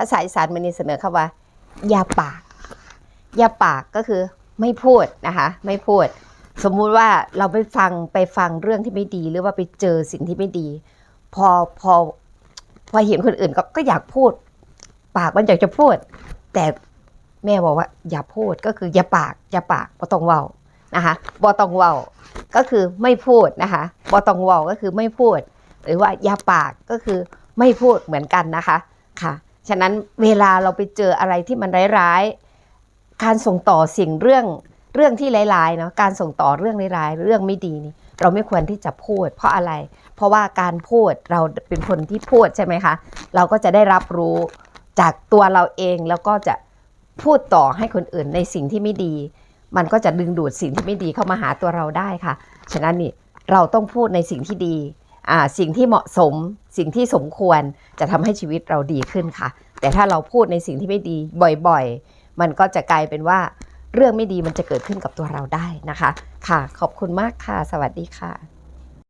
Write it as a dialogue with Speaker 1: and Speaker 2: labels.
Speaker 1: ภาษาอีสานมันนีเสนอคำว่าอยาปากอยาปากก็คือไม่พูดนะคะ ไม่พูด สมมุติว่าเราไปฟังไปฟังเรื่องที่ไม่ดี หรือว่าไปเจอสิ่งที่ไม่ดี พอพอพอเห็นคนอื่นก็ก็อยากพูด ปากมันอยากจะพูด แต่แม่บอกว่า อย่าพูดก็คืออย่าปาก อย่าปากบ่ต้องเว้านะคะบ่ต้องเว้าก็คือไม่พูดนะคะบ่ต้องเว้าก็คือไม่พูด หรือว่าอย่าปากก็คือไม่พูดเหมือนกันนะคะค่ะ ฉะนั้นเวลาเราไปเจออะไรที่มันร้ายๆ การส่งต่อสิ่งเรื่องเรื่องที่ร้ายๆเนาะการส่งต่อเรื่องร้ายๆเรื่องไม่ดีนี่เราไม่ควรที่จะพูด เพราะอะไร เพราะว่าการพูดเราเป็นคนที่พูดใช่ไหมคะ เราก็จะได้รับรู้จากตัวเราเองแล้วก็จะพูดต่อให้คนอื่นในสิ่งที่ไม่ดี มันก็จะดึงดูดสิ่งที่ไม่ดีเข้ามาหาตัวเราได้ค่ะ ฉะนั้นนี่เราต้องพูดในสิ่งที่ดี สิ่งที่เหมาะสมสิ่งที่สมควรจะทำให้ชีวิตเราดีขึ้นค่ะ แต่ถ้าเราพูดในสิ่งที่ไม่ดีบ่อยๆ มันก็จะกลายเป็นว่าเรื่องไม่ดีมันจะเกิดขึ้นกับตัวเราได้นะคะ ค่ะ ขอบคุณมากค่ะ สวัสดีค่ะ